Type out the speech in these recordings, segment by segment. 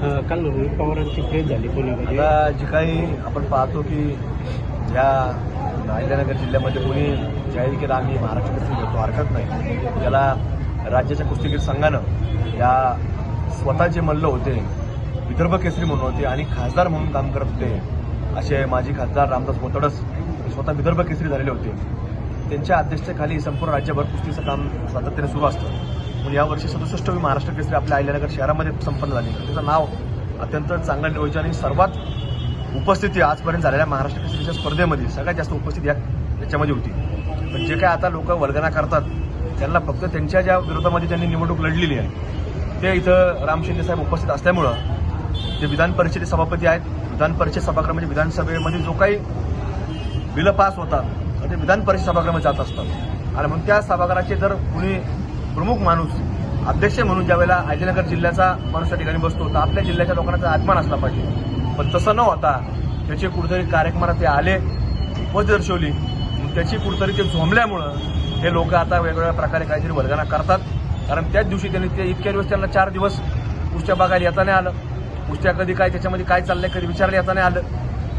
काल रोहित पवारांची प्रेस झाली पुण्यामध्ये. आता जी काही आपण पाहतो की ज्या अहिल्यानगर जिल्ह्यामध्ये कोणी जाहीर केला आम्ही महाराष्ट्र कुस्ती घेतो हरकत नाही. त्याला राज्याच्या कुस्तीगीर संघानं या स्वतः जे मल्ल होते विदर्भ केसरी म्हणून होते आणि खासदार म्हणून काम करत होते असे माजी खासदार रामदास मोतडस स्वतः विदर्भ केसरी झालेले होते. त्यांच्या अध्यक्षतेखाली संपूर्ण राज्यभर कुस्तीचं काम सातत्याने सुरू असतं. म्हणून यावर्षी सदुसष्टवी महाराष्ट्र केसरी आपल्या अहिल्यानगर शहरामध्ये संपन्न झाली. त्याचं नाव अत्यंत चांगलं नियोजन आणि सर्वात उपस्थिती आजपर्यंत झालेल्या महाराष्ट्र केसरीच्या स्पर्धेमध्ये सगळ्यात जास्त उपस्थिती या याच्यामध्ये होती. पण जे काय आता लोक वर्गना करतात त्यांना फक्त त्यांच्या ज्या विरोधामध्ये त्यांनी निवडणूक लढलेली आहे ते इथं राम शिंदे साहेब उपस्थित असल्यामुळं जे विधान परिषदेचे सभापती आहेत. विधान परिषद सभागृह म्हणजे विधानसभेमध्ये जो काही बिलं पास होतात तर ते विधान परिषद सभागृहामध्ये जात असतात. आणि मग त्या सभागृहाचे जर कुणी प्रमुख माणूस अध्यक्ष म्हणून ज्यावेळेला अहिल्यानगर जिल्ह्याचा माणूस त्या ठिकाणी बसतो तर आपल्या जिल्ह्याच्या लोकांचा आत्मान असला पाहिजे. पण तसं न होता त्याचे कुठेतरी कार्यक्रमाला ते आले व दर्शवली. मग त्याची कुठेतरी ते झोंबल्यामुळं हे लोक आता वेगवेगळ्या प्रकारे काहीतरी वर्गना करतात. कारण त्याच दिवशी त्यांनी ते इतक्या दिवस त्यांना चार दिवस कुस्त्या बघायला येता नाही आलं. कुस्त्या कधी काय त्याच्यामध्ये काय चाललंय कधी विचारलं येता नाही आलं.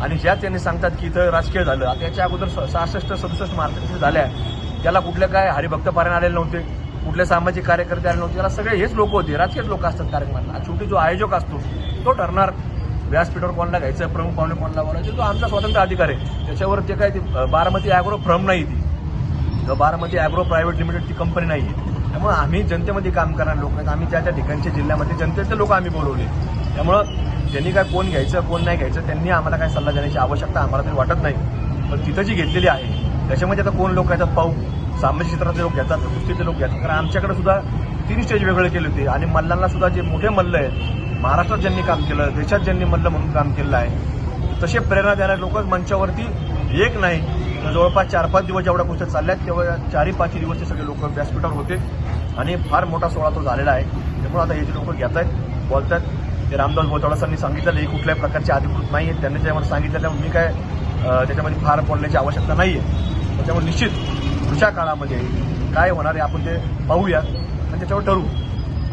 आणि ज्या त्यांनी सांगतात की इथं राजकीय झालं त्याच्या अगोदर सहासष्ट सदुसष्ट मार्च झाल्या. त्याला कुठल्या काय हरिभक्त पारायण आलेले नव्हते. कुठले सामाजिक कार्यकर्ते आले नव्हते त्याला सगळे हेच लोक होते राजकीय लोक असतात कार्यक्रमांना शेवटी जो आयोजक असतो तो ठरणार व्यासपीठावर कोणाला घ्यायचं प्रमुख पाहुणे कोणाला बोलायचं तो आमचा स्वतंत्र अधिकार आहे. त्याच्यावर ते काय ते बारामती अॅग्रो फ्रम नाही ती. किंवा बारामती अॅग्रो प्रायव्हेट लिमिटेड ती कंपनी नाही आहे त्यामुळं आम्ही जनतेमध्ये काम करणारे लोक आहेत आम्ही त्या त्या ठिकाणच्या जिल्ह्यामध्ये जनतेचे लोक आम्ही बोलवले. त्यामुळं त्यांनी काय कोण घ्यायचं कोण नाही घ्यायचं त्यांनी आम्हाला काय सल्ला देण्याची आवश्यकता आम्हाला तरी वाटत नाही. पण तिथं जी घेतलेली आहे त्याच्यामध्ये आता कोण लोक येतात पाहू. सामाजिक क्षेत्रातले लोक घेतात कुस्तीचे लोक घेतात कारण आमच्याकडे सुद्धा तीन स्टेज वेगळे केले होते. आणि मल्लांना सुद्धा जे मोठे मल्ल आहेत महाराष्ट्रात ज्यांनी काम केलं देशात ज्यांनी मल्ल म्हणून काम केलेलं आहे तसे प्रेरणा देणारे लोक मंचावरती एक नाही. जवळपास चार पाच दिवस जेवढ्या गोष्टी चालल्यात तेव्हा चारही पाचही दिवसचे सगळे लोक व्यासपीठावर होते. आणि फार मोठा सोहळा तो झालेला आहे. त्यामुळे आता हे जे लोक घेत आहेत बोलतात ते रामदास बोतवडासांनी सांगितलेलं हे कुठल्याही प्रकारचे अधिकृत नाही आहेत त्यांनी त्याच्यामध्ये सांगितलेलं मी काय त्याच्यामध्ये फार बोलण्याची आवश्यकता नाही आहे. त्याच्यामुळे निश्चित पुढच्या काळामध्ये काय होणार आहे आपण ते पाहूया आणि त्याच्यावर ठरवू.